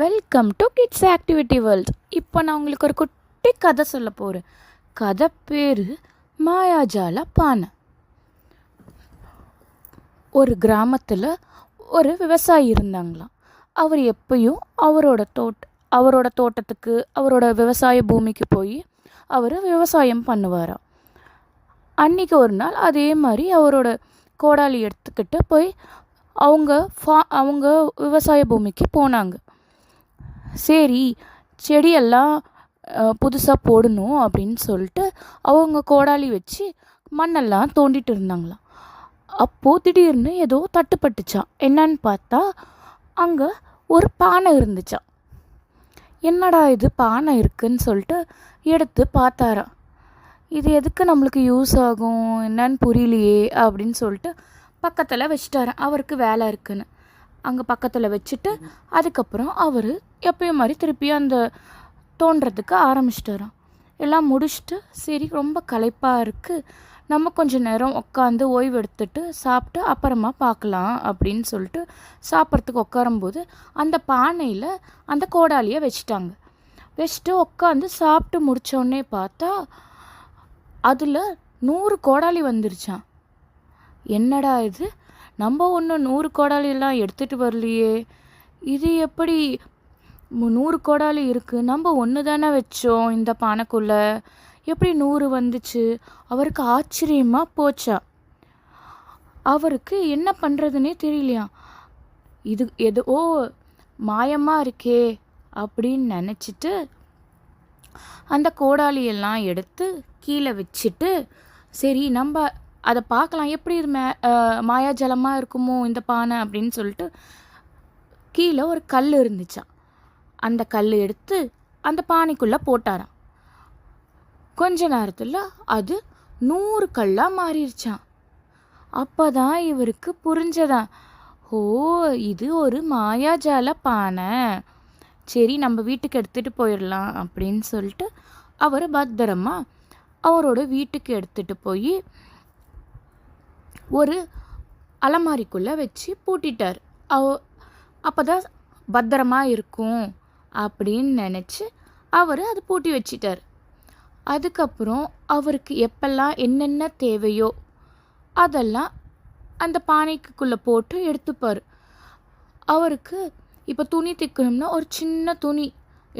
Welcome to kids activity world இப்போ நான் உங்களுக்கு ஒரு குட்டி கதை சொல்ல போகிறேன் கதை பேர் மாயாஜால பானை. ஒரு கிராமத்தில் ஒரு விவசாயி இருந்தாங்களாம். அவர் எப்பயும் அவரோட தோட்ட அவரோட தோட்டத்துக்கு அவரோட விவசாய பூமிக்கு போய் அவர் விவசாயம் பண்ணுவாராம். அன்றைக்கி ஒரு நாள் அதே மாதிரி அவரோட கோடாலி எடுத்துக்கிட்டு போய் அவங்க ஃபா அவங்க விவசாய பூமிக்கு போனாங்க. சரி செடியெல்லாம் புதுசாக போடணும் அப்படின்னு சொல்லிட்டு அவங்க கோடாலி வச்சு மண்ணெல்லாம் தோண்டிட்டு இருந்தாங்களாம். அப்போது திடீர்னு ஏதோ தட்டுப்பட்டுச்சான் என்னன்னு பார்த்தா அங்கே ஒரு பானை இருந்துச்சான் என்னடா இது பானை இருக்குன்னு சொல்லிட்டு எடுத்து பார்த்தாராம். இது எதுக்கு நம்மளுக்கு யூஸ் ஆகும்? என்னன்னு புரியலையே அப்படின்னு சொல்லிட்டு பக்கத்தில் வச்சுட்டாரன் அவருக்கு வேலை இருக்குன்னு. அங்கே பக்கத்தில் வச்சுட்டு அதுக்கப்புறம் அவர் எப்பயும் மாதிரி திருப்பி அந்த தோன்றதுக்கு ஆரம்பிச்சிட்டாராம். எல்லாம் முடிச்சுட்டு சரி ரொம்ப களைப்பாக இருக்குது நம்ம கொஞ்சம் நேரம் உட்காந்து ஓய்வு எடுத்துட்டு சாப்பிட்டு அப்புறமா பார்க்கலாம் அப்படின்னு சொல்லிட்டு சாப்பிட்றதுக்கு உட்காரும்போது அந்த பானையில் அந்த கோடாலியை வச்சுட்டாங்க. வச்சுட்டு உட்காந்து சாப்பிட்டு முடித்தோடனே பார்த்தா அதில் நூறு கோடாலி வந்துருச்சான் என்னடா இது? நம்ம ஒன்றும் நூறு கோடாலியெல்லாம் எடுத்துகிட்டு வரலையே. இது எப்படி நூறு கோடாலி இருக்குது நம்ம ஒன்று தானே வச்சோம் இந்த பானைக்குள்ளே. எப்படி நூறு வந்துச்சு? அவருக்கு ஆச்சரியமாக போச்சா? அவருக்கு என்ன பண்ணுறதுனே தெரியலையா? இது எதோ மாயமாக இருக்கே அப்படின்னு நினச்சிட்டு அந்த கோடாலியெல்லாம் எடுத்து கீழே வச்சுட்டு சரி நம்ம அதை பார்க்கலாம். எப்படி இது மே மாயாஜலமாக இருக்குமோ இந்த பானை அப்படின்னு சொல்லிட்டு கீழே ஒரு கல் இருந்துச்சான் அந்த கல் எடுத்து அந்த பானைக்குள்ளே போட்டாராம். கொஞ்ச நேரத்தில் அது நூறு கல்லாக மாறிடுச்சான் அப்போ தான் இவருக்கு புரிஞ்சதான் ஓ இது ஒரு மாயாஜால பானை. சரி நம்ம வீட்டுக்கு எடுத்துகிட்டு போயிடலாம் அப்படின்னு சொல்லிட்டு அவர் பத்திரமா அவரோட வீட்டுக்கு எடுத்துகிட்டு போய் ஒரு அலமாரிக்குள்ளே வச்சு பூட்டிட்டார். அவ அப்போ தான் பத்திரமா இருக்கும் அப்படின்னு நினச்சி அவர் அதை பூட்டி வச்சிட்டார். அதுக்கப்புறம் அவருக்கு எப்பெல்லாம் என்னென்ன தேவையோ அதெல்லாம் அந்த பானைக்குள்ளே போட்டு எடுத்துப்பார். அவருக்கு இப்போ துணி தைக்கணும்னா ஒரு சின்ன துணி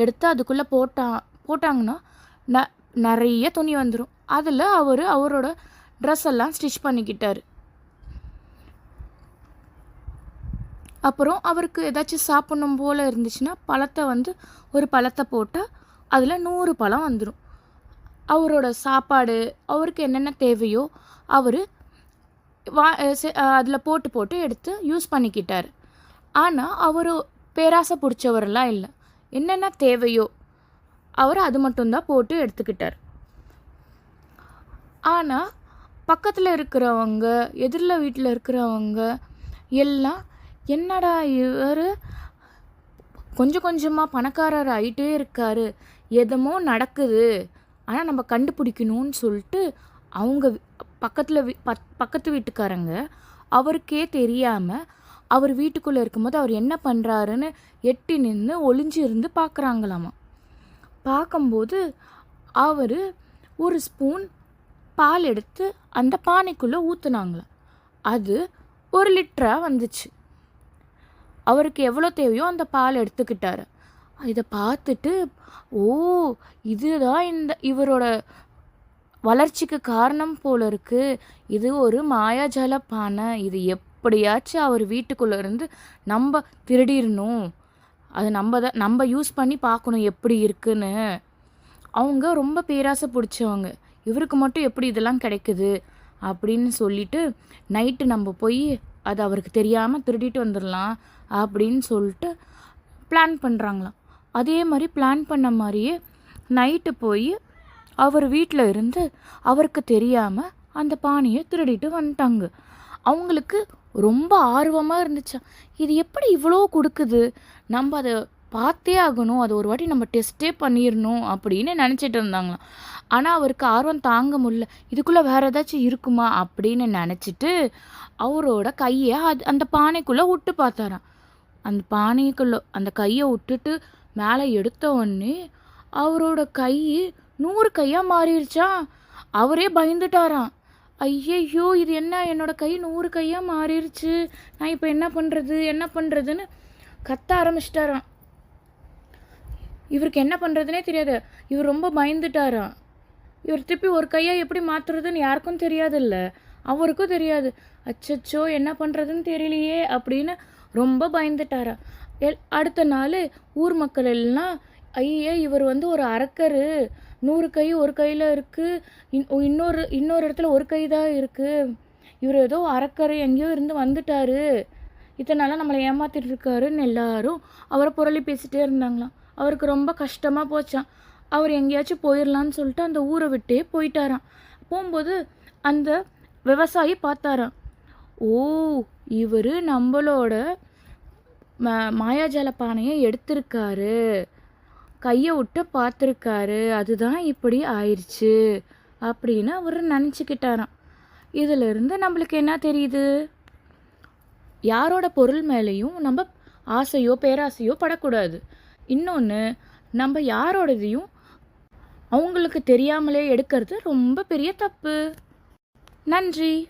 எடுத்து அதுக்குள்ளே போட்டா போட்டாங்கன்னா ந நிறைய துணி வந்துடும் அதில் அவர் அவரோட ட்ரெஸ் எல்லாம் ஸ்டிச் பண்ணிக்கிட்டார். அப்புறம் அவருக்கு ஏதாச்சும் சாப்பிடணும் போல் இருந்துச்சுன்னா பழத்தை வந்து ஒரு பழத்தை போட்டால் அதில் நூறு பழம் வந்துடும் அவரோட சாப்பாடு அவருக்கு என்னென்ன தேவையோ அவர் வா அதில் போட்டு போட்டு எடுத்து யூஸ் பண்ணிக்கிட்டார். ஆனால் அவர் பேராசை பிடிச்சவரெல்லாம் இல்லை. என்னென்ன தேவையோ அவர் அது மட்டும்தான் போட்டு எடுத்துக்கிட்டார். ஆனால் பக்கத்தில் இருக்கிறவங்க எதிரில் வீட்டில் இருக்கிறவங்க எல்லாம் என்னடா இவர்? கொஞ்சம் கொஞ்சமாக பணக்காரர் ஆகிட்டே இருக்கார். எதமோ நடக்குது. ஆனால் நம்ம கண்டுபிடிக்கணும்னு சொல்லிட்டு அவங்க பக்கத்தில் பக்கத்து வீட்டுக்காரங்க அவருக்கே தெரியாமல் அவர் வீட்டுக்குள்ளே இருக்கும்போது அவர் என்ன பண்ணுறாருன்னு எட்டி நின்று ஒளிஞ்சு இருந்து பார்க்குறாங்களாமா பார்க்கும்போது அவர் ஒரு ஸ்பூன் பால் எடுத்து அந்த பானைக்குள்ளே ஊற்றுனாங்களாம் அது ஒரு லிட்டராக வந்துச்சு. அவருக்கு எவ்வளோ தேவையோ அந்த பால் எடுத்துக்கிட்டார். இதை பார்த்துட்டு ஓ இதுதான் இந்த இவரோட வளர்ச்சிக்கு காரணம் போல இருக்கு. இது ஒரு மாயாஜால பானை. இது எப்படியாச்சும் அவர் வீட்டுக்குள்ளே இருந்து நம்ம திருடிடணும் அது நம்ம தான் நம்ம யூஸ் பண்ணி பார்க்கணும் எப்படி இருக்குன்னு. அவங்க ரொம்ப பேராசை பிடிச்சவங்க. இவருக்கு மட்டும் எப்படி இதெல்லாம் கிடைக்குது? அப்படின்னு சொல்லிட்டு நைட்டு நம்ம போய் அது அவருக்கு தெரியாமல் திருடிட்டு வந்துடலாம் அப்படின்னு சொல்லிட்டு பிளான் பண்ணுறாங்களாம் அதே மாதிரி பிளான் பண்ண மாதிரியே நைட்டு போய் அவர் வீட்டில் இருந்து அவருக்கு தெரியாமல் அந்த பானையை திருடிட்டு வந்துட்டாங்க. அவங்களுக்கு ரொம்ப ஆர்வமாக இருந்துச்சா. இது எப்படி இவ்வளோ கொடுக்குது? நம்ம அதை பார்த்தே ஆகணும். அதை ஒரு வாட்டி நம்ம டெஸ்ட்டே பண்ணிடணும் அப்படின்னு நினச்சிட்டு இருந்தாங்களாம். ஆனால் அவருக்கு ஆர்வம் தாங்க முடியல. இதுக்குள்ளே வேறு ஏதாச்சும் இருக்குமா அப்படின்னு நினச்சிட்டு அவரோட கையை அது அந்த பானைக்குள்ளே விட்டு பார்த்தாராம். அந்த பானைக்குள்ளே அந்த கையை விட்டுட்டு மேலே எடுத்த உடனே அவரோட கை நூறு கையாக மாறிடுச்சா அவரே பயந்துட்டாராம். ஐயையோ இது என்ன? என்னோட கை நூறு கையாக மாறிடுச்சு நான் இப்போ என்ன பண்ணுறது என்ன பண்ணுறதுன்னு கத்த ஆரம்பிச்சிட்டாராம். இவருக்கு என்ன பண்ணுறதுனே தெரியாது. இவர் ரொம்ப பயந்துட்டாராம். இவர் திருப்பி ஒரு கையை எப்படி மாற்றுறதுன்னு யாருக்கும் தெரியாதுல்ல. அவருக்கும் தெரியாது. அச்சச்சோ என்ன பண்ணுறதுன்னு தெரியலையே அப்படின்னு ரொம்ப பயந்துட்டாரா. எல் அடுத்த நாள் ஊர் மக்கள் எல்லாம் ஐயே இவர் வந்து ஒரு அரக்கரு. நூறு கை ஒரு கையில் இருக்குது இன் இன்னொரு இன்னொரு இடத்துல ஒரு கை தான் இருக்குது இவர் ஏதோ அரக்கரு எங்கேயோ இருந்து வந்துட்டாரு. இத்தனை நாளாக நம்மளை ஏமாத்திட்டு இருக்காருன்னு எல்லாரும் அவரை புரளி பேசிகிட்டே இருந்தாங்களாம். அவருக்கு ரொம்ப கஷ்டமாக போச்சான் அவர் எங்கேயாச்சும் போயிடலான்னு சொல்லிட்டு அந்த ஊரை விட்டே போயிட்டாராம். போகும்போது அந்த விவசாயி பார்த்தாராம். ஓ இவர் நம்மளோட ம மாயாஜால பானையை எடுத்திருக்காரு. கையை விட்டு பார்த்துருக்காரு. அதுதான் இப்படி ஆயிடுச்சு அப்படின்னு அவர் நினச்சிக்கிட்டாராம். இதிலிருந்து நம்மளுக்கு என்ன தெரியுது? யாரோட பொருள் மேலேயும் நம்ம ஆசையோ பேராசையோ படக்கூடாது. இன்னொன்று நம்ம யாரோடதையும் அவங்களுக்கு தெரியாமலே எடுக்கிறது ரொம்ப பெரிய தப்பு. நன்றி.